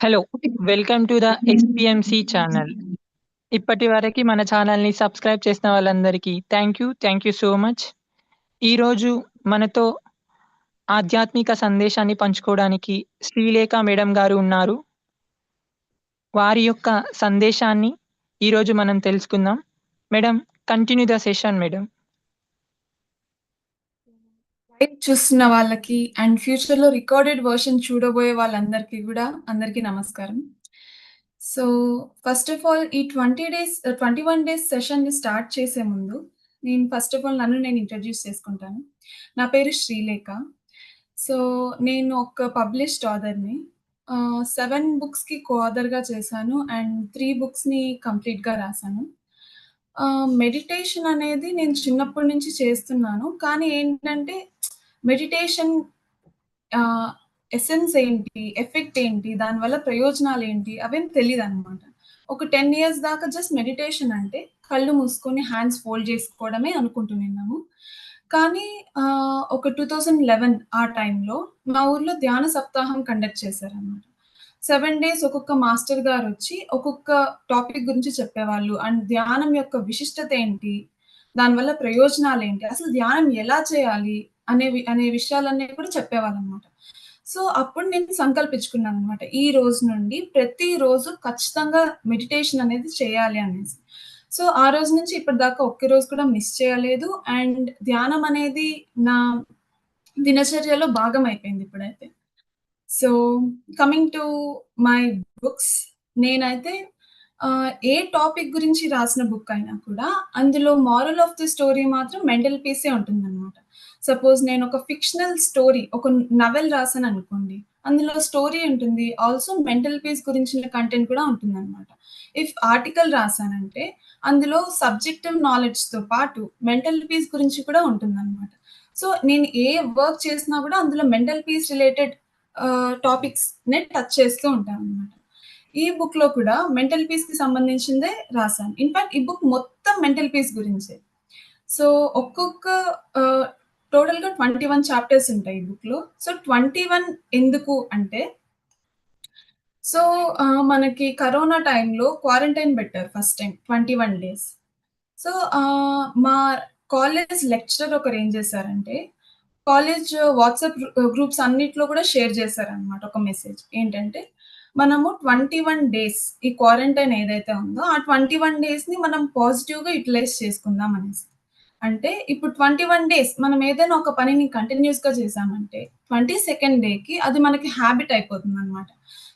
Hello! Welcome to the SPMC channel. ఇప్పటి వరకు మన ఛానల్‌ని సబ్స్క్రైబ్ చేసిన వాళ్ళందరికీ thank you. Thank you so much. ఈరోజు మనతో ఆధ్యాత్మిక సందేశాన్ని పంచుకోవడానికి శ్రీలేఖ మేడం గారు ఉన్నారు. వారి యొక్క సందేశాన్ని ఈరోజు మనం తెలుసుకుందాం. Madam continue the session madam. Live చూస్తున్న వాళ్ళకి అండ్ ఫ్యూచర్‌లో రికార్డెడ్ వర్షన్ చూడబోయే వాళ్ళందరికీ కూడా అందరికీ నమస్కారం. సో, ఫస్ట్ ఆఫ్ ఆల్ ఈ 20 డేస్ ట్వంటీ వన్ డేస్ సెషన్‌ని స్టార్ట్ చేసే ముందు, నేను ఫస్ట్ ఆఫ్ ఆల్ నన్ను నేను ఇంట్రడ్యూస్ చేసుకుంటాను. నా పేరు శ్రీలేఖ. సో, నేను ఒక పబ్లిష్డ్ ఆథర్‌ని. సెవెన్ బుక్స్‌కి కో ఆథర్‌గా చేశాను అండ్ త్రీ బుక్స్‌ని కంప్లీట్‌గా రాశాను మెడిటేషన్ అనేది నేను చిన్నప్పటి నుంచి చేస్తున్నాను. కానీ ఏంటంటే మెడిటేషన్ ఎసెన్స్ ఏంటి? ఎఫెక్ట్ ఏంటి? దానివల్ల ప్రయోజనాలు ఏంటి అవేం తెలియదు అనమాట ఒక 10 ఇయర్స్ దాకా జస్ట్ మెడిటేషన్ అంటే కళ్ళు మూసుకొని హ్యాండ్స్ ఫోల్డ్ చేసుకోవడమే అనుకుంటున్నాము. కానీ ఒక టూ థౌజండ్ లెవెన్ ఆ టైంలో మా ఊర్లో ధ్యాన సప్తాహం కండక్ట్ చేశారనమాట. సెవెన్ డేస్ ఒక్కొక్క మాస్టర్ గారు వచ్చి ఒక్కొక్క టాపిక్ గురించి చెప్పేవాళ్ళు. అండ్ ధ్యానం యొక్క విశిష్టత ఏంటి? దానివల్ల ప్రయోజనాలు ఏంటి అసలు ధ్యానం ఎలా చేయాలి? అనేవి అనే విషయాలన్నీ కూడా చెప్పేవాళ్ళనమాట. సో, అప్పుడు నేను సంకల్పించుకున్నాను అనమాట ఈ రోజు నుండి ప్రతిరోజు ఖచ్చితంగా మెడిటేషన్ అనేది చేయాలి అనేసి. సో, ఆ రోజు నుంచి ఇప్పటిదాకా ఒక్క రోజు కూడా మిస్ చేయలేదు. అండ్ ధ్యానం అనేది నా దినచర్యలో భాగం అయిపోయింది ఇప్పుడైతే. So, coming to my books నేనైతే ఏ టాపిక్ గురించి రాసిన బుక్ అయినా కూడా అందులో మారల్ ఆఫ్ ది స్టోరీ మాత్రం మెంటల్ పీసే ఉంటుందన్నమాట సపోజ్ నేను ఒక ఫిక్షనల్ స్టోరీ ఒక నవెల్ రాసాననుకోండి. అందులో స్టోరీ ఉంటుంది. ఆల్సో మెంటల్ పీస్ గురించిన కంటెంట్ కూడా ఉంటుంది అనమాట ఇఫ్ ఆర్టికల్ రాసానంటే అందులో సబ్జెక్టివ్ నాలెడ్జ్‌తో పాటు మెంటల్ పీస్ గురించి కూడా ఉంటుందనమాట. సో, నేను ఏ వర్క్ చేసినా కూడా అందులో మెంటల్ పీస్ రిలేటెడ్ టాపిక్స్ టాపిక్స్‌నే టచ్ చేస్తూ ఉంటాననమాట. ఈ బుక్‌లో కూడా మెంటల్ పీస్‌కి సంబంధించిందే రాసాను. ఇన్‌ఫాక్ట్ ఈ బుక్ మొత్తం మెంటల్ పీస్ గురించే. సో, ఒక్కొక్క టోటల్గా ట్వంటీ వన్ చాప్టర్స్ ఉంటాయి ఈ బుక్‌లో. సో, 21 ఎందుకు అంటే సో, మనకి కరోనా టైంలో క్వారంటైన్ పెట్టారు first time twenty one days. So, మా కాలేజ్ లెక్చరర్ ఒకరు ఏం చేశారంటే, కాలేజ్ వాట్సాప్ గ్రూప్స్ అన్నిట్లో కూడా షేర్ చేశారనమాట ఒక మెసేజ్. ఏంటంటే, మనము 21 డేస్ ఈ క్వారంటైన్ ఏదైతే ఉందో, ఆ 21 డేస్‌ని మనం పాజిటివ్‌గా యూటిలైజ్ చేసుకుందాం అనేసి. అంటే ఇప్పుడు 21 డేస్ మనం ఏదైనా ఒక పనిని కంటిన్యూయస్‌గా చేశామంటే 22nd డేకి అది మనకి హ్యాబిట్ అయిపోతుంది అనమాట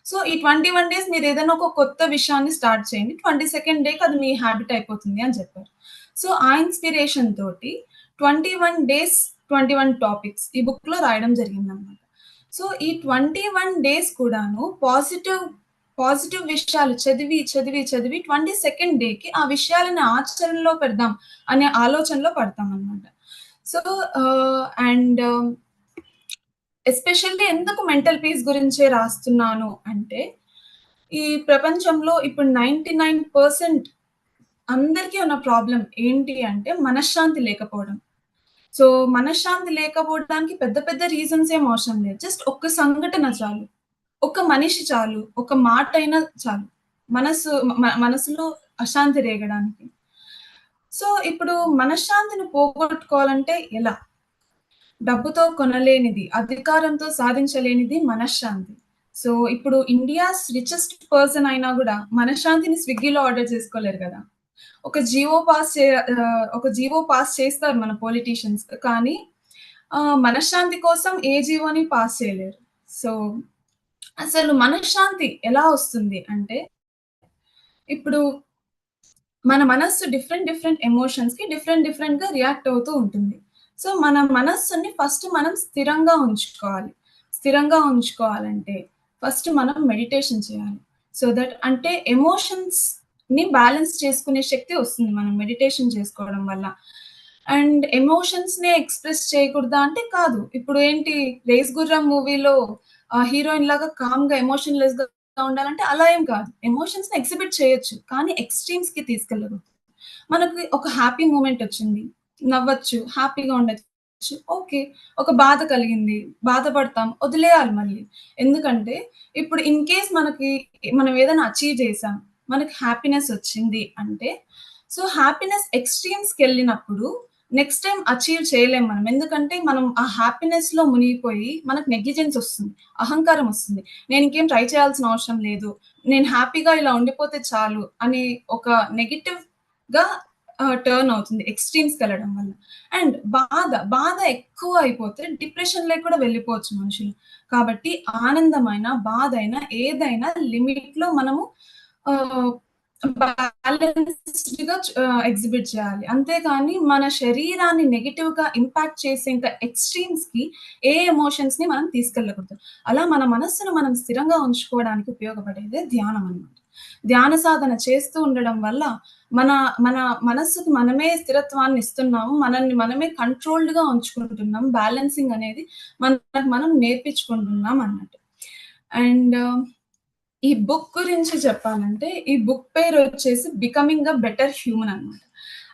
సో, ఈ 21 డేస్ మీరు ఏదైనా ఒక కొత్త విషయాన్ని స్టార్ట్ చేయండి. 22nd డేకి అది మీ హ్యాబిట్ అయిపోతుంది అని చెప్పారు. సో, ఆ ఇన్‌స్పిరేషన్ తోటి 21 డేస్ 21 టాపిక్స్ ఈ బుక్‌లో రాయడం జరిగింది అనమాట సో, ఈ 21 డేస్ కూడాను పాజిటివ్ పాజిటివ్ విషయాలు చదివి, చదివి, చదివి 22nd డేకి ఆ విషయాలను ఆచరణలో పెడదాం అనే ఆలోచనలో పడతామనమాట. సో, అండ్ ఎస్పెషల్లీ ఎందుకు మెంటల్ పీస్ గురించే రాస్తున్నాను అంటే, ఈ ప్రపంచంలో ఇప్పుడు 99% అందరికీ ఉన్న ప్రాబ్లం ఏంటి అంటే మనశ్శాంతి లేకపోవడం. సో, మనశ్శాంతి లేకపోవడానికి పెద్ద పెద్ద రీజన్స్ ఏం అవసరం లేదు. జస్ట్ ఒక్క సంఘటన చాలు. ఒక మనిషి చాలు. ఒక మాటైనా చాలు. మనసు మనసులో అశాంతి రేగడానికి. సో, ఇప్పుడు మనశ్శాంతిని పోగొట్టుకోవాలంటే ఎలా? డబ్బుతో కొనలేనిది, అధికారంతో సాధించలేనిది మనశ్శాంతి. సో, ఇప్పుడు ఇండియాస్ రిచెస్ట్ పర్సన్ అయినా కూడా మనశ్శాంతిని స్విగ్గీలో ఆర్డర్ చేసుకోలేరు కదా ఒక జీవో పాస్ చే ఒక జీవో పాస్ చేస్తారు మన పొలిటీషియన్స్. కానీ మనశ్శాంతి కోసం ఏ జీవోని పాస్ చేయలేరు. సో, అసలు మనశ్శాంతి ఎలా వస్తుంది అంటే, ఇప్పుడు మన మనస్సు డిఫరెంట్ డిఫరెంట్ ఎమోషన్స్‌కి డిఫరెంట్ డిఫరెంట్‌గా రియాక్ట్ అవుతూ ఉంటుంది. సో, మన మనస్సుని ఫస్ట్ మనం స్థిరంగా ఉంచుకోవాలి. స్థిరంగా ఉంచుకోవాలంటే ఫస్ట్ మనం మెడిటేషన్ చేయాలి. సో దట్ అంటే ఎమోషన్స్‌ని బ్యాలెన్స్ చేసుకునే శక్తి వస్తుంది మనం మెడిటేషన్ చేసుకోవడం వల్ల. అండ్ ఎమోషన్స్‌నే ఎక్స్‌ప్రెస్ చేయకూడదా అంటే కాదు. ఇప్పుడు ఏంటి 'రేస్ గుర్రం' మూవీలో హీరోయిన్ లాగా కామ్‌గా ఎమోషన్‌లెస్‌గా ఉండాలంటే అలా ఏం కాదు. ఎమోషన్స్‌ని ఎగ్జిబిట్ చేయొచ్చు. కానీ ఎక్స్ట్రీమ్స్కి తీసుకెళ్ళదు మనకి ఒక హ్యాపీ మూమెంట్ వచ్చింది. నవ్వచ్చు, హ్యాపీగా ఉండొచ్చు. ఓకే. ఒక బాధ కలిగింది. బాధపడతాం. వదిలేయాలి మళ్ళీ. ఎందుకంటే ఇప్పుడు ఇన్ కేస్ మనకి మనం ఏదైనా అచీవ్ చేసాం. మనకి హ్యాపీనెస్ వచ్చింది అంటే సో, హ్యాపీనెస్ ఎక్స్‌ట్రీమ్స్‌కెళ్ళినప్పుడు నెక్స్ట్ టైం అచీవ్ చేయలేం మనం. ఎందుకంటే మనం ఆ హ్యాపీనెస్లో మునిగిపోయి మనకు నెగ్లిజెన్స్ వస్తుంది అహంకారం వస్తుంది నేను ఇంకేం ట్రై చేయాల్సిన అవసరం లేదు. నేను హ్యాపీగా ఇలా ఉండిపోతే చాలు అనే ఒక నెగిటివ్గా టర్న్ అవుతుంది ఎక్స్‌ట్రీమ్స్‌కెళ్ళడం వల్ల. అండ్ బాధ, బాధ ఎక్కువ అయిపోతే డిప్రెషన్‌లోకి కూడా వెళ్ళిపోవచ్చు మనుషులు. కాబట్టి ఆనందమైన, అయినా ఏదైనా లిమిట్‌లో మనము బ్యాలెన్స్ ఎగ్జిబిట్ చేయాలి. అంతేగాని మన శరీరాన్ని నెగెటివ్‌గా ఇంపాక్ట్ చేసే ఇంకా ఎక్స్ట్రీమ్స్కి ఏ ఎమోషన్స్ని మనం తీసుకెళ్ళకూడదు. అలా మన మనస్సును మనం స్థిరంగా ఉంచుకోవడానికి ఉపయోగపడేదే ధ్యానం అన్నమాట. ధ్యాన సాధన చేస్తూ ఉండడం వల్ల మన మన మనస్సుకి మనమే స్థిరత్వాన్ని ఇస్తున్నాము. మనల్ని మనమే కంట్రోల్డ్గా ఉంచుకుంటున్నాం. బ్యాలెన్సింగ్ అనేది మనకు మనం నేర్పించుకుంటున్నాం అన్నట్టు. అండ్ ఈ బుక్ గురించి చెప్పాలంటే ఈ బుక్ పేరు వచ్చేసి 'బికమింగ్ అ బెటర్ హ్యూమన్' అన్నమాట.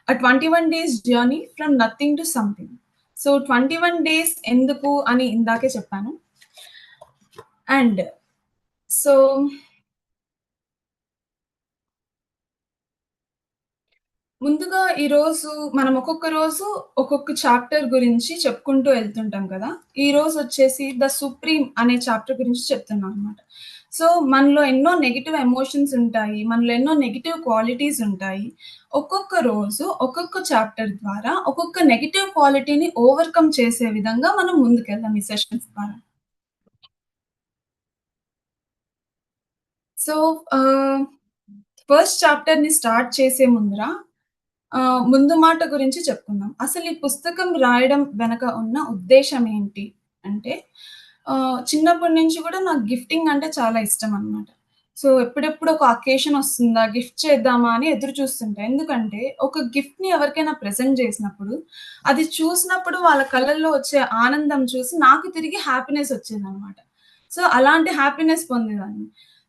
A 21 days journey from nothing to something. So, 21 days ఎందుకు అని ఇందాకే చెప్పాను. అండ్ సో ముందుగా ఈరోజు మనం ఒక్కొక్క రోజు ఒక్కొక్క చాప్టర్ గురించి చెప్పుకుంటూ వెళ్తుంటాం కదా! ఈరోజొచ్చేసి 'ద సుప్రీం' అనే చాప్టర్ గురించి చెప్తున్నాం అనమాట సో, మనలో ఎన్నో నెగిటివ్ ఎమోషన్స్ ఉంటాయి. మనలో ఎన్నో నెగిటివ్ క్వాలిటీస్ ఉంటాయి. ఒక్కొక్క రోజు ఒక్కొక్క చాప్టర్ ద్వారా ఒక్కొక్క నెగిటివ్ క్వాలిటీని ఓవర్‌కమ్ చేసే విధంగా మనం ముందుకెళ్దాం ఈ సెషన్స్ ద్వారా. సో, ఫస్ట్ చాప్టర్ని స్టార్ట్ చేసే ముందర ముందు మాట గురించి చెప్పుకుందాం. అసలు ఈ పుస్తకం రాయడం వెనక ఉన్న ఉద్దేశం ఏంటి అంటే చిన్నప్పటి నుంచి కూడా నాకు గిఫ్టింగ్ అంటే చాలా ఇష్టం అన్నమాట. సో, ఎప్పుడెప్పుడు ఒక అకేషన్ వస్తుందా? గిఫ్ట్ చేద్దామా? అని ఎదురు చూస్తుంటా. ఎందుకంటే ఒక గిఫ్ట్‌ని ఎవరికైనా ప్రెజెంట్ చేసినప్పుడు అది చూసినప్పుడు వాళ్ళ కళ్ళల్లో వచ్చే ఆనందం చూసి నాకు తిరిగి హ్యాపీనెస్ వచ్చిందనమాట సో, అలాంటి హ్యాపీనెస్ పొందేదాన్ని.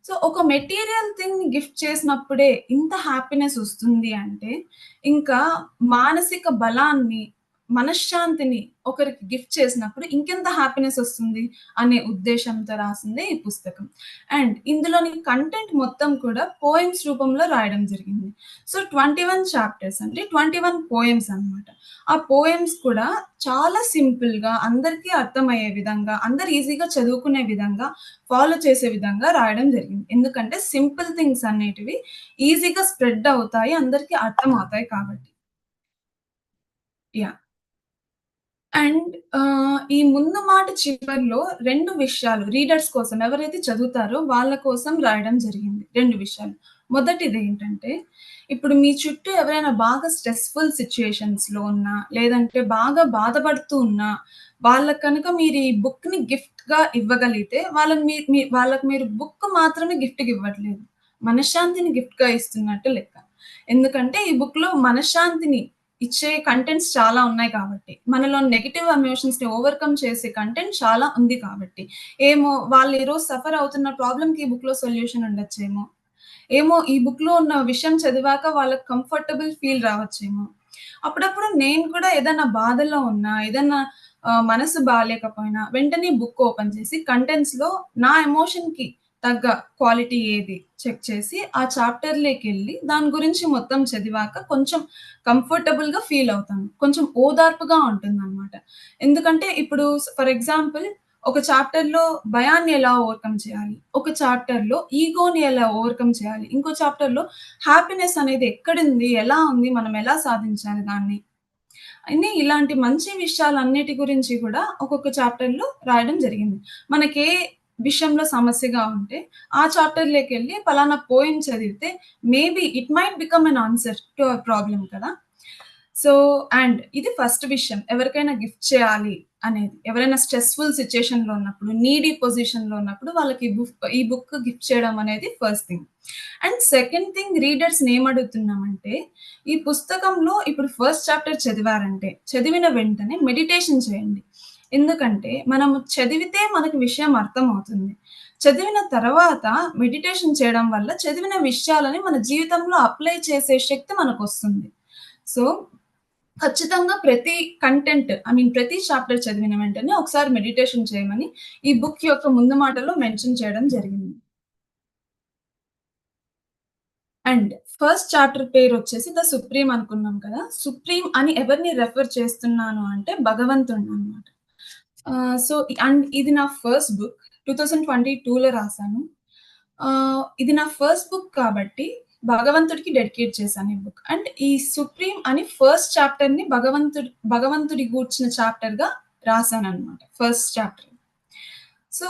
సో, ఒక మెటీరియల్ థింగ్ గిఫ్ట్ చేసినప్పుడే ఇంత హ్యాపీనెస్ వస్తుంది అంటే ఇంకా మానసిక బలాన్ని, మనశ్శాంతిని ఒకరికి గిఫ్ట్ చేసినప్పుడు ఇంకెంత హ్యాపీనెస్ వస్తుంది అనే ఉద్దేశంతో రాసిందే ఈ పుస్తకం. అండ్ ఇందులోని కంటెంట్ మొత్తం కూడా పోయిమ్స్ రూపంలో రాయడం జరిగింది. సో, 21 చాప్టర్స్ అంటే 21 పోయెమ్స్ అన్నమాట. ఆ పోయమ్స్ కూడా చాలా సింపుల్‌గా అందరికీ అర్థమయ్యే విధంగా, అందరూ ఈజీగా చదువుకునే విధంగా, ఫాలో చేసే విధంగా రాయడం జరిగింది. ఎందుకంటే సింపుల్ థింగ్స్ అనేటివి ఈజీగా స్ప్రెడ్ అవుతాయి. అందరికీ అర్థమవుతాయి కాబట్టి. యా అండ్ ఈ ముందు మాట చివరిలో రెండు విషయాలు రీడర్స్ కోసం ఎవరైతే చదువుతారో వాళ్ళ కోసం రాయడం జరిగింది. రెండు విషయాలు. మొదటిది ఏంటంటే ఇప్పుడు మీ చుట్టూ ఎవరైనా బాగా స్ట్రెస్‌ఫుల్ సిచ్యుయేషన్స్లో ఉన్నా, లేదంటే బాగా బాధపడుతూ ఉన్నా, వాళ్ళకి కనుక మీరు ఈ బుక్‌ని గిఫ్ట్‌గా ఇవ్వగలిగితే వాళ్ళని మీ మీ వాళ్ళకి మీరు బుక్ మాత్రమే గిఫ్ట్‌గా ఇవ్వట్లేదు. మనశ్శాంతిని గిఫ్ట్‌గా ఇస్తున్నట్టు లెక్క. ఎందుకంటే ఈ బుక్‌లో మనశ్శాంతిని ఇచ్చే కంటెంట్స్ చాలా ఉన్నాయి కాబట్టి. మనలో నెగిటివ్ ఎమోషన్స్ని ఓవర్‌కమ్ చేసే కంటెంట్ చాలా ఉంది కాబట్టి. ఏమో వాళ్ళు ఈరోజు సఫర్ అవుతున్న ప్రాబ్లమ్‌కి ఈ బుక్‌లో సొల్యూషన్ ఉండొచ్చేమో. ఏమో ఈ బుక్‌లో ఉన్న విషయం చదివాక వాళ్ళకి కంఫర్టబుల్ ఫీల్ రావచ్చేమో. అప్పుడప్పుడు నేను కూడా ఏదైనా బాధలో ఉన్నా, ఏదైనా మనసు బాగాలేకపోయినా వెంటనే బుక్ ఓపెన్ చేసి కంటెంట్స్‌లో నా ఎమోషన్‌కి తగ్గ క్వాలిటీ ఏది చెక్ చేసి ఆ చాప్టర్లోకి వెళ్ళి దాని గురించి మొత్తం చదివాక కొంచెం కంఫర్టబుల్‌గా ఫీల్ అవుతాను. కొంచెం ఓదార్పుగా ఉంటుంది అనమాట ఎందుకంటే ఇప్పుడు ఫర్ ఎగ్జాంపుల్ ఒక చాప్టర్‌లో భయాన్ని ఎలా ఓవర్‌కమ్ చేయాలి? ఒక చాప్టర్‌లో ఈగోని ఎలా ఓవర్‌కమ్ చేయాలి? ఇంకో చాప్టర్‌లో హ్యాపీనెస్ అనేది ఎక్కడుంది? ఎలా ఉంది? మనం ఎలా సాధించాలి దాన్ని? అన్ని ఇలాంటి మంచి విషయాలన్నిటి గురించి కూడా ఒక్కొక్క చాప్టర్‌లో రాయడం జరిగింది. మనకే విషయంలో సమస్యగా ఉంటే ఆ చాప్టర్‌లోకెళ్ళి పలానా పోయెమ్ చదివితే maybe it might become an answer to our problem కదా! సో, అండ్ ఇది ఫస్ట్ విషయం. ఎవరికైనా గిఫ్ట్ చేయాలి అనేది. ఎవరైనా స్ట్రెస్‌ఫుల్ సిట్యుయేషన్‌లో ఉన్నప్పుడు, నీడీ పొజిషన్‌లో ఉన్నప్పుడు వాళ్ళకి ఈ బుక్ ఈ బుక్ గిఫ్ట్ చేయడం అనేది first thing. And second thing రీడర్స్‌ని ఏమడుగుతున్నామంటే, ఈ పుస్తకంలో ఇప్పుడు ఫస్ట్ చాప్టర్ చదివారంటే, చదివిన వెంటనే మెడిటేషన్ చేయండి. ఎందుకంటే మనము చదివితే మనకు విషయం అర్థమవుతుంది. చదివిన తర్వాత మెడిటేషన్ చేయడం వల్ల చదివిన విషయాలని మన జీవితంలో అప్లై చేసే శక్తి మనకు వస్తుంది సో, ఖచ్చితంగా ప్రతి కంటెంట్ ఐ మీన్ ప్రతి చాప్టర్ చదివిన వెంటనే ఒకసారి మెడిటేషన్ చేయమని ఈ బుక్ యొక్క ముందు మాటలో మెన్షన్ చేయడం జరిగింది. అండ్ ఫస్ట్ చాప్టర్ పేరు వచ్చేసి ద సుప్రీం అనుకున్నాం కదా! సుప్రీం అని ఎవరిని రెఫర్ చేస్తున్నాను అంటే భగవంతుడు అనమాట సో అండ్ ఇది నా first book two thousand twenty టూలో రాశాను ఇది నా ఫస్ట్ బుక్ కాబట్టి భగవంతుడికి డెడికేట్ చేశాను ఈ బుక్. అండ్ ఈ సుప్రీం అని ఫస్ట్ చాప్టర్‌ని భగవంతుడి భగవంతుడి గూర్చిన చాప్టర్‌గా రాసాననమాట. First chapter. సో,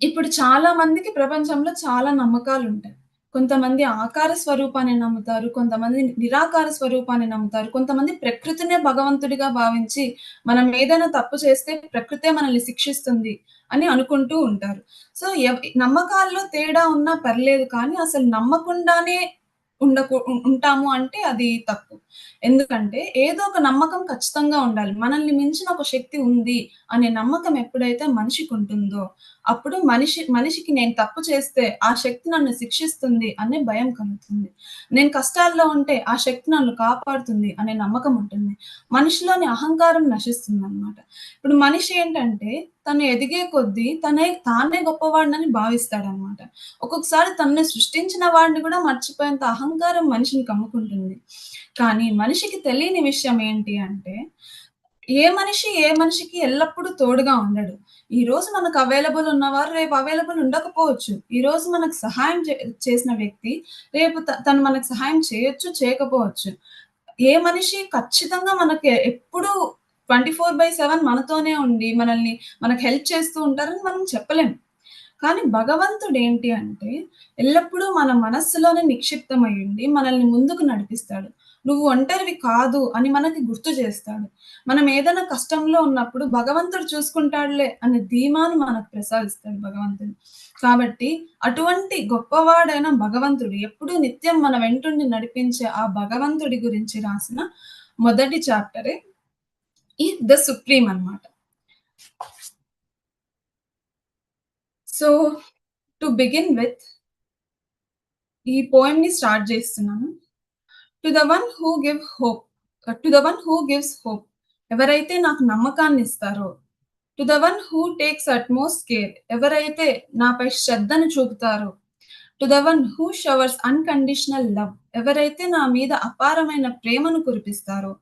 ఇప్పుడు చాలా మందికి ప్రపంచంలో చాలా నమ్మకాలు ఉంటాయి కొంతమంది ఆకార స్వరూపాన్ని నమ్ముతారు. కొంతమంది నిరాకార స్వరూపాన్ని నమ్ముతారు. కొంతమంది ప్రకృతినే భగవంతుడిగా భావించి, మనం ఏదైనా తప్పు చేస్తే ప్రకృతే మనల్ని శిక్షిస్తుంది అని అనుకుంటూ ఉంటారు. సో, నమ్మకాల్లో తేడా ఉన్నా పర్లేదు కానీ అసలు నమ్మకుండానే ఉండకు ఉంటాము అంటే అది తప్పు. ఎందుకంటే ఏదో ఒక నమ్మకం ఖచ్చితంగా ఉండాలి. మనల్ని మించిన ఒక శక్తి ఉంది అనే నమ్మకం ఎప్పుడైతే మనిషికి ఉంటుందో అప్పుడు మనిషి మనిషికి నేను తప్పు చేస్తే ఆ శక్తి నన్ను శిక్షిస్తుంది అనే భయం కలుగుతుంది. నేను కష్టాల్లో ఉంటే ఆ శక్తి నన్ను కాపాడుతుంది అనే నమ్మకం ఉంటుంది. మనిషిలోని అహంకారం నశిస్తుంది అనమాట ఇప్పుడు మనిషి ఏంటంటే తను ఎదిగే కొద్దీ తనే తానే గొప్పవాడినని భావిస్తాడనమాట. ఒక్కొక్కసారి తనని సృష్టించిన వాడిని కూడా మర్చిపోయేంత అహంకారం మనిషిని కమ్ముకుంటుంది. కానీ మనిషికి తెలియని విషయం ఏంటి అంటే, ఏ మనిషి ఏ మనిషికి ఎల్లప్పుడూ తోడుగా ఉండడు. ఈ రోజు మనకు అవైలబుల్ ఉన్నవారు రేపు అవైలబుల్ ఉండకపోవచ్చు. ఈ రోజు మనకు సహాయం చే చేసిన వ్యక్తి రేపు త తను మనకు సహాయం చేయొచ్చు, చేయకపోవచ్చు. ఏ మనిషి ఖచ్చితంగా మనకి ఎప్పుడూ 24/7 మనతోనే ఉండి మనల్ని మనకు హెల్ప్ చేస్తూ ఉంటారని మనం చెప్పలేం. కానీ భగవంతుడు ఏంటి అంటే ఎల్లప్పుడూ మన మనస్సులోనే నిక్షిప్తమై ఉండి మనల్ని ముందుకు నడిపిస్తాడు. నువ్వు ఒంటరివి కాదు అని మనకి గుర్తు చేస్తాడు. మనం ఏదైనా కష్టంలో ఉన్నప్పుడు భగవంతుడు చూసుకుంటాడులే అనే ధీమాను మనకు ప్రసాదిస్తాడు భగవంతుడు. కాబట్టి అటువంటి గొప్పవాడైన భగవంతుడు ఎప్పుడూ నిత్యం మన వెంటుండి నడిపించే ఆ భగవంతుడి గురించి రాసిన మొదటి చాప్టరే ఈ 'ద సుప్రీం' అనమాట. సో, టు బిగిన్ విత్ ఈ పోయెమ్‌ని స్టార్ట్ చేస్తున్నాను. To the one who give hope uh, to the one who gives hope ఎవరైతే నాకు నమ్మకాన్ని ఇస్తారో to the one who takes utmost care ఎవరైతే నాపై శ్రద్ధను చూపుతారో, to the one who showers unconditional love ఎవరైతే నా మీద అపారమైన ప్రేమను కురిపిస్తారో,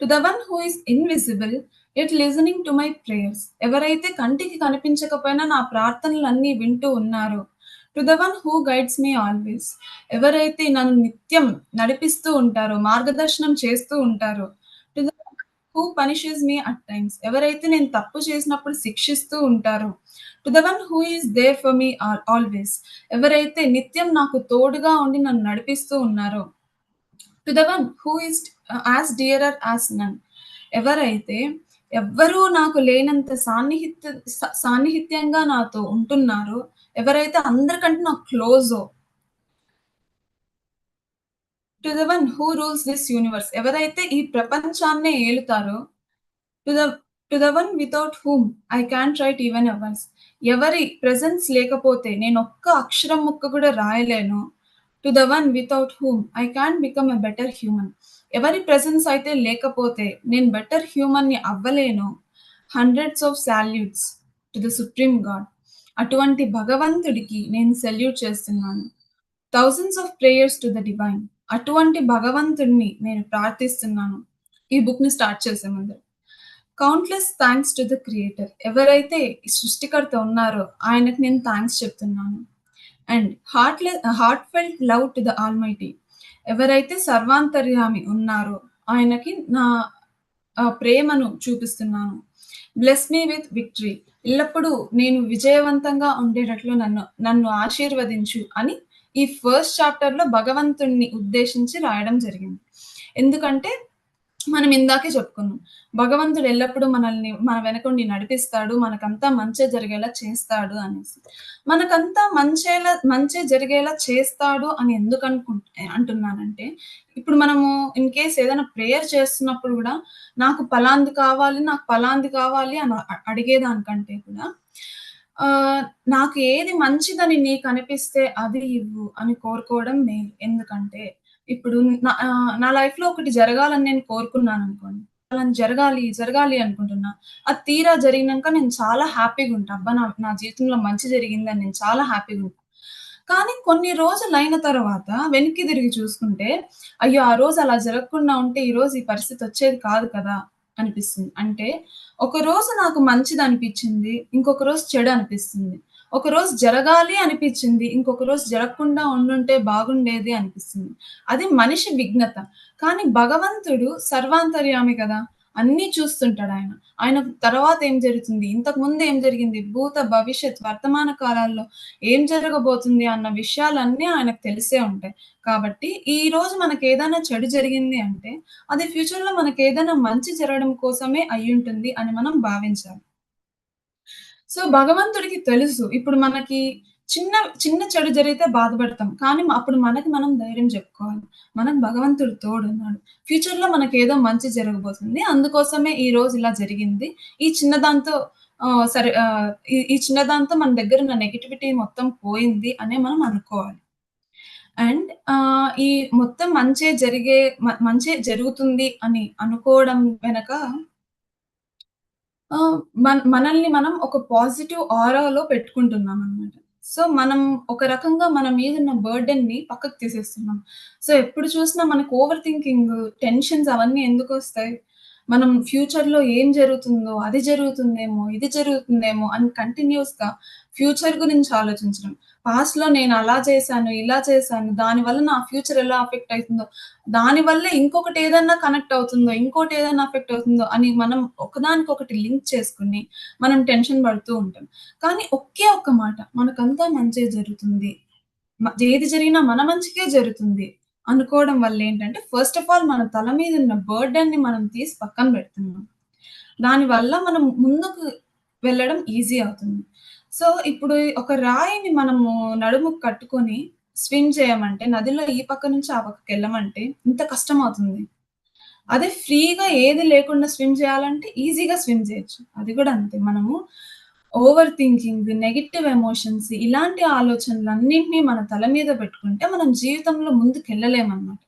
to the one who is invisible it listening to my prayers ఎవరైతే కంటికి కనిపించకపోయినా నా ప్రార్థనలన్నీ వింటూ ఉన్నారో, to the one who guides me always ఎవరైతే నన్ను నిత్యం నడిపిస్తూ ఉంటారో, మార్గదర్శనం చేస్తూ ఉంటారో, to the who punishes me at times ఎవరైతే నేను తప్పు చేసినప్పుడు శిక్షిస్తూ ఉంటారో, to the one who is there for me always ఎవరైతే నిత్యం నాకు తోడుగా ఉండి నన్ను నడిపిస్తూ ఉన్నారో, to the one who is as dearer as none ఎవరైతే ఎవ్వరూ నాకు లేనంత సాన్నిహిత్య సాన్నిహిత్యంగా నాతో ఉంటున్నారో, ఎవరైతే అందరికంటే నాకు క్లోజో to the one who rules this universe ఎవరైతే ఈ ప్రపంచాన్నే ఏలుతారో, to the to the one without whom I can write even a ఎవరి ప్రెజెన్స్ లేకపోతే నేను ఒక్క అక్షరం ముక్క కూడా రాయలేను. To the one without whom I can become a better human ఎవరి ప్రెసెన్స్ అయితే లేకపోతే నేను బెటర్ హ్యూమన్‌ని అవ్వలేనో, hundreds of salutes to the supreme God అటువంటి భగవంతుడికి నేను సెల్యూట్ చేస్తున్నాను. Thousands of prayers to the divine అటువంటి భగవంతుడిని నేను ప్రార్థిస్తున్నాను. ఈ బుక్‌ని స్టార్ట్ చేసే ముందు. Countless thanks to the creator ఎవరైతే సృష్టికర్త ఉన్నారో ఆయనకి నేను థ్యాంక్స్ చెప్తున్నాను. And హార్ట్‌లె heartfelt love to the almighty ఎవరైతే సర్వాంతర్యామి ఉన్నారో ఆయనకి నా ప్రేమను చూపిస్తున్నాను. బ్లెస్ మీ విత్ విక్టరీ ఎల్లప్పుడూ నేను విజయవంతంగా ఉండేటట్లు నన్ను నన్ను ఆశీర్వదించు అని ఈ ఫస్ట్ చాప్టర్‌లో భగవంతుణ్ణి ఉద్దేశించి రాయడం జరిగింది. ఎందుకంటే మనం ఇందాకే చెప్పుకున్నాం. భగవంతుడు ఎల్లప్పుడూ మనల్ని మన వెనకుండి నడిపిస్తాడు. మనకంతా మంచే జరిగేలా చేస్తాడు అనేసి. మనకంతా మంచేలా మంచే జరిగేలా చేస్తాడు అని ఎందుకు అనుకుంటే అంటున్నానంటే, ఇప్పుడు మనము ఇన్ కేస్ ఏదైనా ప్రేయర్ చేస్తున్నప్పుడు కూడా నాకు పలాంది కావాలి, నాకు పలాంది కావాలి అని అడిగేదానికంటే కూడా నాకు ఏది మంచిదని నీకు అనిపిస్తే అది ఇవ్వు అని కోరుకోవడం మేలు. ఎందుకంటే ఇప్పుడు నా ఆహ్, నా లైఫ్‌లో ఒకటి జరగాలని నేను కోరుకున్నాను అనుకోండి అలా జరగాలి, జరగాలి అనుకుంటున్నా. అది తీరా జరిగినాక నేను చాలా హ్యాపీగా ఉంటా అబ్బా! నా నా జీవితంలో మంచి జరిగిందని నేను చాలా హ్యాపీగా ఉంటాను కానీ కొన్ని రోజులు అయిన తర్వాత వెనక్కి తిరిగి చూసుకుంటే, అయ్యో! ఆ రోజు అలా జరగకుండా ఉంటే ఈరోజు ఈ పరిస్థితి వచ్చేది కాదు కదా! అనిపిస్తుంది. అంటే ఒక రోజు నాకు మంచిది అనిపించింది ఇంకొక రోజు చెడు అనిపిస్తుంది ఒక రోజు జరగాలి అనిపించింది ఇంకొక రోజు జరగకుండా ఉండుంటే బాగుండేది అనిపిస్తుంది. అది మనిషి విఘ్నత. కానీ భగవంతుడు సర్వాంతర్యామి కదా! అన్నీ చూస్తుంటాడు ఆయన ఆయన తర్వాత ఏం జరుగుతుంది? ఇంతకు ముందు ఏం జరిగింది? భూత, భవిష్యత్, వర్తమాన కాలాల్లో ఏం జరగబోతుంది అన్న విషయాలన్నీ ఆయనకు తెలిసే ఉంటాయి. కాబట్టి ఈ రోజు మనకి ఏదైనా చెడు జరిగింది అంటే, అది ఫ్యూచర్‌లో ఏదైనా మంచి జరగడం కోసమే అయ్యుంటుంది అని మనం భావించాలి. సో, భగవంతుడికి తెలుసు. ఇప్పుడు మనకి చిన్న చిన్న చెడు జరిగితే బాధపడతాం. కానీ అప్పుడు మనకి మనం ధైర్యం చెప్పుకోవాలి. మనం భగవంతుడు తోడున్నాడు. ఫ్యూచర్లో మనకి ఏదో మంచి జరగబోతుంది. అందుకోసమే ఈ రోజు ఇలా జరిగింది. ఈ చిన్నదాంతో సరే ఈ చిన్నదాంతో చిన్న దాంతో మన నెగిటివిటీ మొత్తం పోయింది అనే మనం అనుకోవాలి. అండ్ ఈ మొత్తం మంచే జరిగే మంచి మంచే జరుగుతుంది అని అనుకోవడం వెనక మన మనల్ని మనం ఒక పాజిటివ్ ఆరాలో పెట్టుకుంటున్నామనమాట. సో, మనం ఒక రకంగా మన మీదున్న బర్డెన్‌ని పక్కకు తీసేస్తున్నాం. సో, ఎప్పుడు చూసినా మనకు ఓవర్ థింకింగ్, టెన్షన్స్ అవన్నీ ఎందుకొస్తాయి? మనం ఫ్యూచర్‌లో ఏం జరుగుతుందో, అది జరుగుతుందేమో, ఇది జరుగుతుందేమో అని కంటిన్యూయస్‌గా ఫ్యూచర్ గురించి ఆలోచించడం. పాస్ట్‌లో నేను అలా చేశాను, ఇలా చేశాను, దానివల్ల నా ఫ్యూచర్ ఎలా అఫెక్ట్ అవుతుందో దానివల్లే ఇంకొకటి ఏదన్నా కనెక్ట్ అవుతుందో, ఇంకోటి ఏదైనా అఫెక్ట్ అవుతుందో అని మనం ఒకదానికొకటి లింక్ చేసుకొని, మనం టెన్షన్ పడుతూ ఉంటాం. కానీ ఒకే ఒక్క మాట మనకంతా మంచి జరుగుతుంది. ఏది జరిగినా మన మంచికే జరుగుతుంది అనుకోవడం వల్ల ఏంటంటే, ఫస్ట్ ఆఫ్ ఆల్ మన తల మీద ఉన్న బర్డెన్‌ని మనం తీసి పక్కన పెడుతున్నాం. దానివల్ల మనం ముందుకు వెళ్ళడం ఈజీ అవుతుంది. సో, ఇప్పుడు ఒక రాయిని మనము నడుము కట్టుకొని స్విమ్ చేయమంటే, నదిలో ఈ పక్క నుంచి ఆ పక్కకి పక్కకెళ్ళమంటే ఎంత కష్టమవుతుంది. అదే ఫ్రీగా ఏది లేకుండా స్విమ్ చేయాలంటే ఈజీగా స్విమ్ చేయొచ్చు. అది కూడా అంతే. మనము ఓవర్ థింకింగ్, నెగెటివ్ ఎమోషన్స్ ఇలాంటి ఆలోచనలన్నింటిని మన తల మీద పెట్టుకుంటే మనం జీవితంలో ముందుకెళ్ళలేమనమాట.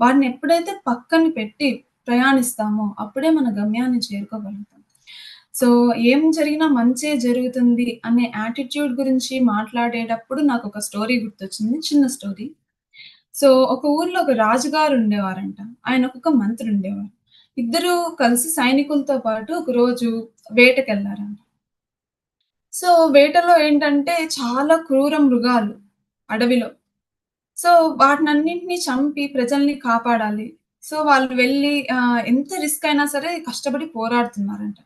వాటిని ఎప్పుడైతే పక్కన పెట్టి ప్రయాణిస్తామో అప్పుడే మన గమ్యాన్ని చేరుకోగలుగుతాం. సో, ఏం జరిగినా మంచే జరుగుతుంది అనే యాటిట్యూడ్ గురించి మాట్లాడేటప్పుడు నాకు ఒక స్టోరీ గుర్తొచ్చింది. చిన్న స్టోరీ. సో, ఒక ఊర్లో ఒక రాజుగారు ఉండేవారంట. ఆయన ఒక మంత్రి ఉండేవారు. ఇద్దరు కలిసి సైనికులతో పాటు ఒకరోజు వేటకెళ్ళారంట. సో, వేటలో ఏంటంటే చాలా క్రూర మృగాలు అడవిలో. సో, వాటినన్నింటినీ చంపి ప్రజల్ని కాపాడాలి. సో, వాళ్ళు వెళ్ళి ఎంత రిస్క్ అయినా సరే కష్టపడి పోరాడుతున్నారంట.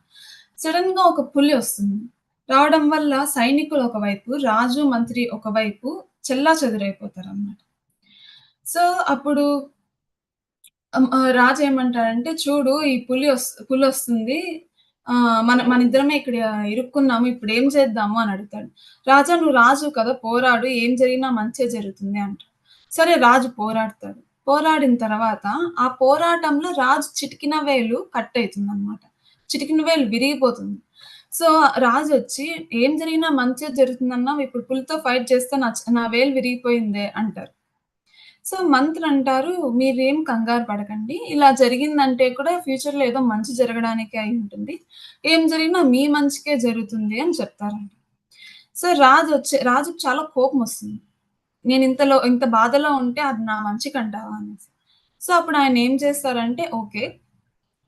సడన్గా ఒక పులి వస్తుంది రావడం వల్ల సైనికులు ఒకవైపు, రాజు, మంత్రి ఒకవైపు అన్నమాట సో, అప్పుడు రాజు ఏమంటాడంటే, "చూడు ఈ పులి ఒస్ పులి వస్తుంది మన మనిద్దరమే ఇక్కడ ఇరుక్కున్నాము. ఇప్పుడు ఏం చేద్దాము?" అని అడుగుతాడు. "రాజా నువ్వు రాజు కదా! పోరాడు. ఏం జరిగినా మంచే జరుగుతుంది" అంటాడు. సరే రాజు పోరాడతాడు. పోరాడిన తర్వాత ఆ పోరాటంలో రాజు చిటికిన వేలు కట్ అవుతుంది అనమాట చిటికిన వేలు విరిగిపోతుంది. సో, రాజు వచ్చి "ఏం జరిగినా మంచిగా జరుగుతుందన్నా ఇప్పుడు పులితో ఫైట్ చేస్తే నా నా వేలు విరిగిపోయిందే" అంటారు. సో, మంత్రి అంటారు, "మీరేం కంగారు పడకండి. ఇలా జరిగిందంటే కూడా ఫ్యూచర్‌లో ఏదో మంచి జరగడానికే ఉంటుంది ఏం జరిగినా మీ మంచికే జరుగుతుంది" అని చెప్తారంట. సో, రాజు వచ్చే రాజుకి చాలా కోపం వస్తుంది నేను ఇంతలో ఇంత బాధలో ఉంటే అది నా మంచికంటావా అనేసి. సో, అప్పుడు ఆయన ఏం చేస్తారంటే, "ఓకే.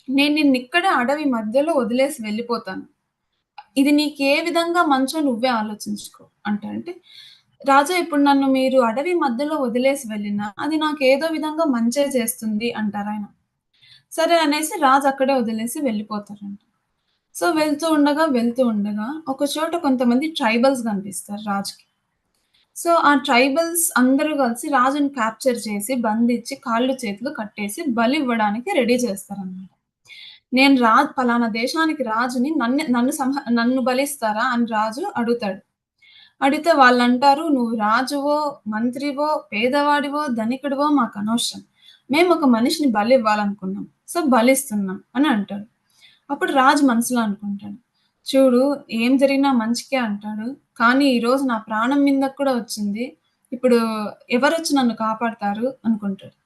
నేను నిన్నిక్కడే అడవి మధ్యలో వదిలేసి వెళ్ళిపోతాను. ఇది నీకే విధంగా మంచో నువ్వే ఆలోచించుకో" అంట అంటే రాజా ఇప్పుడు నన్ను మీరు అడవి మధ్యలో వదిలేసి వెళ్ళినా అది నాకు ఏదో విధంగా మంచే చేస్తుంది అంటారాయన. సరే అనేసి రాజు అక్కడే వదిలేసి వెళ్ళిపోతారంట. సో, వెళ్తూ ఉండగా, వెళ్తూ ఉండగా ఒక చోట కొంతమంది ట్రైబల్స్ కనిపిస్తారు రాజుకి. సో, ఆ ట్రైబల్స్ అందరూ కలిసి రాజుని క్యాప్చర్ చేసి, బంధించి, కాళ్ళు చేతులు కట్టేసి బలి ఇవ్వడానికి రెడీ చేస్తారన్నమాట నేను రా పలానా దేశానికి రాజుని నన్ను నన్ను సంహ నన్ను బలిస్తారా అని రాజు అడుగుతాడు. అడిగితే వాళ్ళంటారు, "నువ్వు రాజువో, మంత్రివో, పేదవాడివో, ధనికుడివో మాకు అనవసరం మేము ఒక మనిషిని బలి ఇవ్వాలనుకున్నాం సో, బలిస్తున్నాం" అని అంటాడు. అప్పుడు రాజు మనసులో అనుకుంటాడు. చూడు ఏం జరిగినా మంచికే అంటాడు. కానీ ఈరోజు నా ప్రాణం మీద కూడా వచ్చింది. ఇప్పుడు ఎవరొచ్చి నన్ను కాపాడతారు అనుకుంటాడు.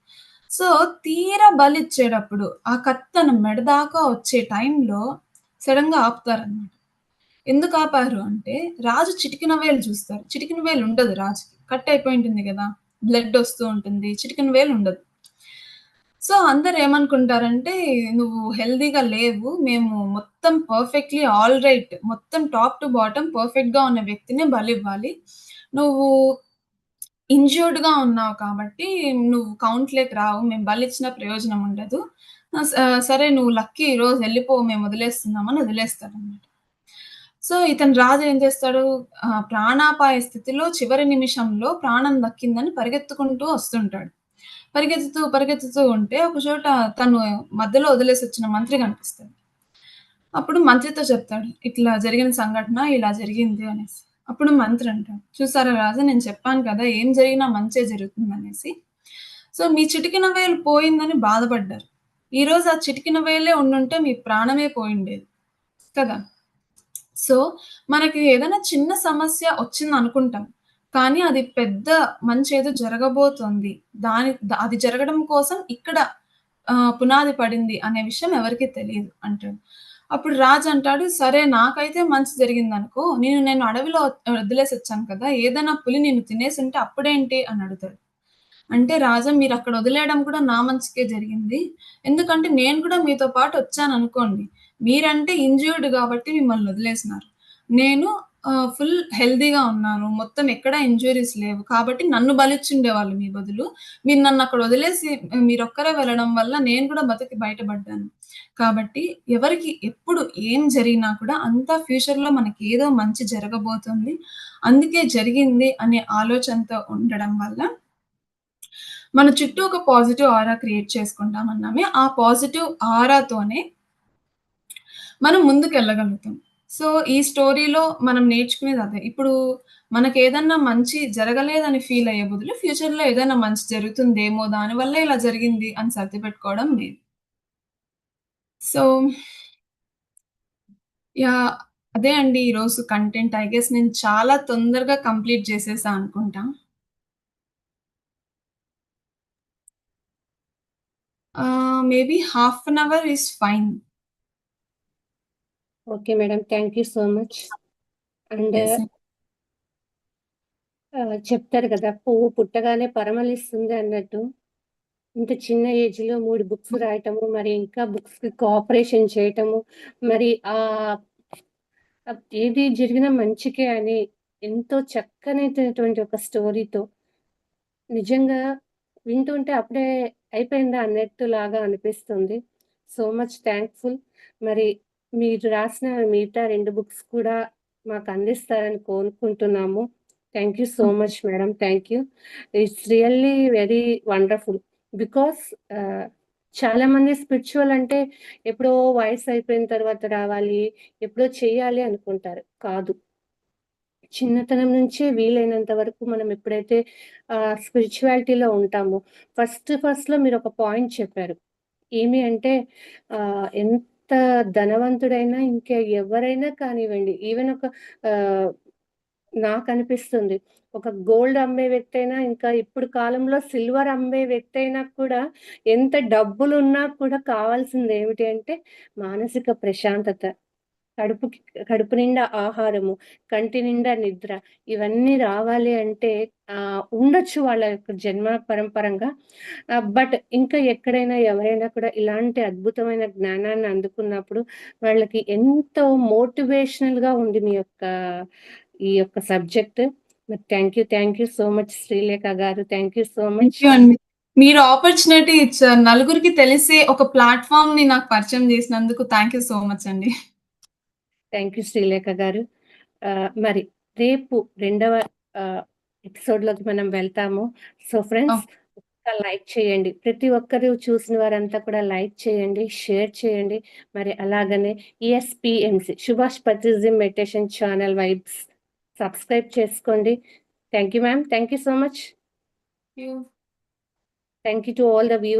సో, తీరా బలిచ్చేటప్పుడు ఆ కత్తను మెడదాకా వచ్చే టైంలో సడన్గా ఆపుతారనమాట. ఎందుకు ఆపారు అంటే, రాజు చిటికిన వేలు చూస్తారు. చిటికిన వేలు ఉండదు రాజుకి. కట్ అయిపోయి ఉంటుంది కదా బ్లడ్ వస్తూ ఉంటుంది. చిటికిన వేలు ఉండదు. సో, అందరు ఏమనుకుంటారంటే, "నువ్వు హెల్దీగా లేవు. మేము మొత్తం పర్ఫెక్ట్‌లీ ఆల్ రైట్ మొత్తం టాప్ టు బాటమ్ పర్ఫెక్ట్‌గా ఉన్న వ్యక్తినే బలివ్వాలి. నువ్వు ఇంజ్యూర్డ్‌గా ఉన్నావు కాబట్టి నువ్వు కౌంట్‌లోకి రావు. మేము బలిచ్చినా ప్రయోజనం ఉండదు. ఆహ్, స సరే నువ్వు లక్కీ ఈరోజు ఎళ్ళిపో మేము వదిలేస్తున్నాం" అని వదిలేస్తారనమాట. సో, ఇతను రాజు ఏం చేస్తాడు ఆహ్, ప్రాణాపాయ స్థితిలో చివరి నిమిషంలో ప్రాణం దక్కిందని పరిగెత్తుకుంటూ వస్తుంటాడు. పరిగెత్తుతూ, పరిగెత్తుతూ ఉంటే ఒక చోట తను మధ్యలో వదిలేసొచ్చిన మంత్రి కనిపిస్తాడు. అప్పుడు మంత్రితో చెప్తాడు. "ఇట్లా జరిగిన సంఘటన ఇలా జరిగింది" అనేసి. అప్పుడు మంత్రి అంటాడు, "చూసారా రాజా నేను చెప్పాను కదా! ఏం జరిగినా మంచే జరుగుతుందనేసి. సో, మీ చిటికిన వేలు పోయిందని బాధపడ్డారు. ఈరోజు ఆ చిటికిన వేలే ఉండుంటే మీ ప్రాణమే పోయిండేది కదా!" సో, మనకి ఏదైనా చిన్న సమస్య వచ్చింది అనుకుంటాం కానీ అది పెద్ద మంచి ఏదో జరగబోతోంది. దాని అది జరగడం కోసం ఇక్కడ పునాది పడింది అనే విషయం ఎవరికీ తెలియదు అంటాడు. అప్పుడు రాజు అంటాడు, "సరే నాకైతే మంచి జరిగింది అనుకో నేను నేను అడవిలో వదిలేసి వచ్చాను కదా! ఏదైనా పులి నేను తినేసి ఉంటే అప్పుడేంటి" అని అడుగుతాడు. అంటే రాజా అక్కడ వదిలేయడం కూడా నా మంచికే జరిగింది. ఎందుకంటే నేను కూడా మీతో పాటు వచ్చాను అనుకోండి మీరంటే ఇంజ్యూర్డ్ కాబట్టి మిమ్మల్ని వదిలేసినారు. నేను ఫుల్ హెల్తీగా ఉన్నాను. మొత్తం ఎక్కడ ఇంజ్యూరీస్ లేవు. కాబట్టి నన్ను బలిచ్చుండేవాళ్ళు మీ బదులు. మీరు నన్నక్కడ వదిలేసి మీరొక్కరే వెళ్ళడం వల్ల నేను కూడా బతికి బయటపడ్డాను. కాబట్టి ఎవరికి ఎప్పుడు ఏం జరిగినా కూడా అంతా ఫ్యూచర్‌లో మనకేదో మంచి జరగబోతుంది. అందుకే జరిగింది అనే ఆలోచనతో ఉండడం వల్ల మన చుట్టూ ఒక పాజిటివ్ ఆరా క్రియేట్ చేసుకుంటామన్నామే. ఆ పాజిటివ్ ఆరాతోనే మనం ముందుకెళ్ళగలుగుతాం. సో, ఈ స్టోరీలో మనం నేర్చుకునేది అదే. ఇప్పుడు మనకేదన్నా మంచి జరగలేదని ఫీల్ అయ్యే బదులు ఫ్యూచర్‌లో ఏదైనా మంచి జరుగుతుందేమో దానివల్లే ఇలా జరిగింది అని సర్దిపెట్టుకోవడం మేలు. So yeah! అదే అండి ఈరోజు కంటెంట్. ఐ గెస్ నేను చాలా తొందరగా కంప్లీట్ చేసేసా అనుకుంటా. ఆహ్, maybe half an hour is fine. Okay madam. Thank you so much. And చెప్తారు కదా! పువ్వు పుట్టగానే పరిమళిస్తుంది అన్నట్టు. ఇంత చిన్న ఏజ్‌లో 3 బుక్స్ రాయటము, మరి ఇంకా బుక్స్‌కి కోఆపరేషన్ చేయటము, మరి ఆహ్, ఏది జరిగినా మంచికే అని ఎంతో చక్కనైనటువంటి ఒక స్టోరీతో నిజంగా వింటుంటే అప్పుడే అయిపోయిందా అన్నట్టులాగా అనిపిస్తుంది. So much thankful. మరి మీరు రాసిన మిగతా 2 బుక్స్ కూడా మాకు అందిస్తారని కోరుకుంటున్నాము. Thank you so. Much madam. Thank you. It's really very wonderful. Because ah, చాలామంది స్పిరిచ్యువల్ అంటే ఎప్పుడో వయసు అయిపోయిన తర్వాత రావాలి, ఎప్పుడో చేయాలి అనుకుంటారు. కాదు. చిన్నతనం నుంచే వీలైనంత వరకు మనం ఎప్పుడైతే ఆహ్, స్పిరిచ్యువాలిటీలో ఉంటామో ఫస్ట్ ఫస్ట్‌లో మీరొక పాయింట్ చెప్పారు. ఏమి అంటే ఆహ్, ఎంత ధనవంతుడైనా ఇంకా ఎవరైనా కానివ్వండి ఈవెన్ ఒక నాకు అనిపిస్తుంది ఒక గోల్డ్ అమ్మే వ్యక్తి అయినా ఇంకా ఇప్పుడు కాలంలో సిల్వర్ అమ్మే వ్యక్తి అయినా కూడా ఎంత డబ్బులున్నా కూడా కావాల్సింది ఏమిటి అంటే మానసిక ప్రశాంతత. కడుపుకి కడుపు నిండా ఆహారము, కంటి నిండా నిద్ర ఇవన్నీ రావాలి అంటే ఆహ్, ఉండొచ్చు వాళ్ళ యొక్క జన్మ పరంపరంగా. బట్ ఇంకా ఎక్కడైనా ఎవరైనా కూడా ఇలాంటి అద్భుతమైన జ్ఞానాన్ని అందుకున్నప్పుడు వాళ్ళకి ఎంతో మోటివేషనల్‌గా ఉంది మీ యొక్క ఈ యొక్క సబ్జెక్ట్. మరి thank you. Thank you so much Srilekha garu. Thank you so much. మీరు ఆపర్చునిటీ ఇచ్చారు. నలుగురికి తెలిసే ఒక ప్లాట్‌ఫార్మ్‌ని నాకు పరిచయం చేసినందుకు థాంక్ యూ సో మచ్ అండి. Thank you Srilekha garu. మరి రేపు రెండవ ఆహ్, ఎపిసోడ్‌లోకి మనం వెళ్తాము. సో ఫ్రెండ్స్ లైక్ చేయండి. ప్రతి ఒక్కరు చూసిన వారంతా కూడా లైక్ చేయండి, షేర్ చేయండి. మరి అలాగనే ESPMC Subhash Patriji meditation channel vibes subscribe చేసుకోండి. Thank you ma'am. Thank you so much. Thank you to all the view